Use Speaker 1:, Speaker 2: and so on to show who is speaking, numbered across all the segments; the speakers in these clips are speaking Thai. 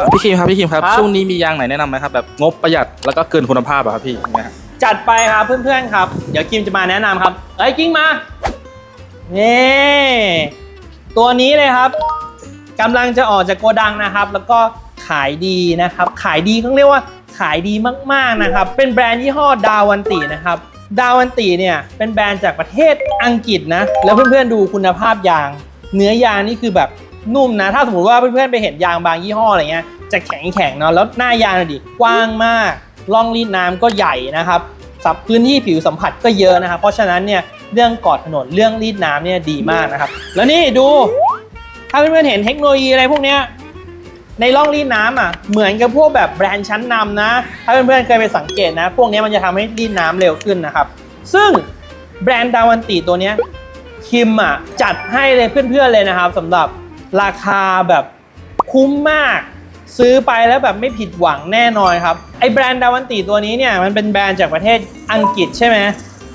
Speaker 1: อ่าพี่คิมครับพี่คิมครับ
Speaker 2: ครับ
Speaker 1: ช่วงนี้มียางไหนแนะนำไหมครับแบบงบประหยัดแล้วก็เกินคุณภาพอะครับพี่อย่างเงี้ยฮะ
Speaker 2: จัดไปครับเพื่อนๆครับ เดี๋ยวกิมจะมาแนะนำครับเอ้ยกิ้งมานี่ตัวนี้เลยครับกำลังจะออกจากโกดังนะครับ แล้วก็ขายดีนะครับ ขายดีต้องเรียกว่าขายดีมากๆนะครับ เป็นแบรนด์ยี่ห้อดาวันตินะครับดาวันติเนี่ยเป็นแบรนด์จากประเทศอังกฤษนะแล้วเพื่อนๆดูคุณภาพยาง เนื้อยางนี่คือแบบ นุ่มนะ ถ้าสมมติว่าเพื่อนๆไปเห็นยางบางยี่ห้ออะไรเงี้ยจะแข็งๆเนาะแล้วหน้ายางดิกว้างมากร่องรีดน้ำก็ใหญ่นะครับสับพื้นที่ผิวสัมผัสก็เยอะนะครับ เพราะฉะนั้นเนี่ยเรื่องกอดถนนเรื่องรีดน้ำเนี่ยดีมากนะครับ แล้วนี่ดู ถ้าเพื่อนๆเห็นเทคโนโลยีอะไรพวกเนี้ยในร่องรีดน้ำอะเหมือนกับพวกแบบแบรนด์ชั้นนำนะ ถ้าเพื่อนๆเคยไปสังเกตนะ พวกเนี้ยมันจะทำให้รีดน้ำเร็วขึ้นนะครับ ซึ่งแบรนด์ดาวันติตัวเนี้ยคิมอะจัดให้เลยเพื่อนๆเลยนะครับสำหรับ ราคาแบบคุ้มมาก ซื้อไปแล้วแบบไม่ผิดหวังแน่นอนครับ ไอแบรนด์ดาวันติตัวนี้เนี่ย มันเป็นแบรนด์จากประเทศอังกฤษใช่ไหม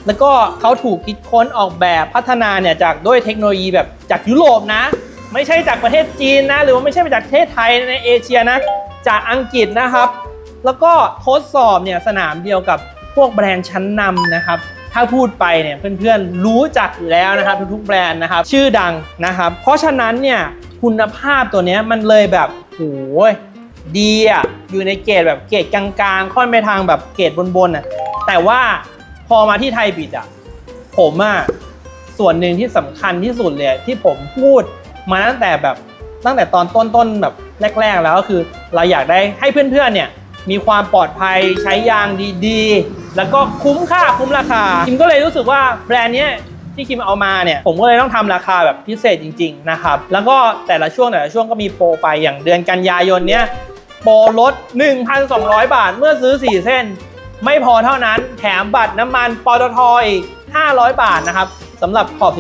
Speaker 2: แล้วก็เขาถูกคิดค้นออกแบบพัฒนาเนี่ยจากด้วยเทคโนโลยีแบบจากยุโรปนะ ไม่ใช่จากประเทศจีนนะ หรือว่าไม่ใช่มาจากประเทศไทยในเอเชียนะ จากอังกฤษนะครับ แล้วก็ทดสอบเนี่ยสนามเดียวกับพวกแบรนด์ชั้นนำนะครับ ถ้าพูดไปเนี่ยเพื่อนๆรู้จักอยู่แล้วนะครับ ทุกๆแบรนด์นะครับ ชื่อดังนะครับ เพราะฉะนั้นเนี่ย คุณภาพตัวเนี้ยมันเลยแบบโหยดีอะอยู่ในเกรดแบบเกรดกลางๆ ค่อนไปทางแบบเกรดบนๆอะแต่ว่าพอมาที่ไทยบิดอะผมอะส่วนหนึ่งที่สำคัญที่สุดเลยที่ผมพูดมาตั้งแต่แบบตั้งแต่ตอนต้นๆแบบแรก ๆ แล้วก็คือเราอยากได้ให้เพื่อนๆเนี่ยมีความปลอดภัยใช้ยางดีๆ แล้วก็คุ้มค่าคุ้มราคาคิมก็เลยรู้สึกว่าแบรนด์เนี้ย ที่คิมเอามาเนี่ยผมก็เลยต้องทำราคาแบบพิเศษจริง ๆ นะครับ แล้วก็แต่ละช่วงแต่ละช่วงก็มีโปรไปอย่างเดือนกันยายนเนี้ยโปรลด 1,200 บาทเมื่อซื้อ 4 เส้น ไม่พอเท่านั้นแถมบัตรน้ำมันปตทอีก 500 บาทนะครับสำหรับขอบ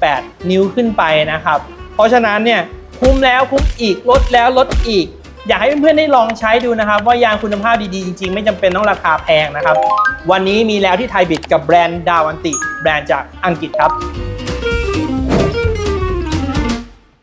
Speaker 2: 17-18 นิ้วขึ้นไปนะครับ เพราะฉะนั้นเนี่ยคุ้มแล้วคุ้มอีกลดแล้วลดอีก อยากให้เพื่อนๆได้ลองใช้ดูนะครับ ว่ายางคุณภาพดีๆ จริงๆ ไม่จำเป็นต้องราคาแพงนะครับ วันนี้มีแล้วที่ไทยบิดกับแบรนด์ดาวันติ แบรนด์จากอังกฤษครับ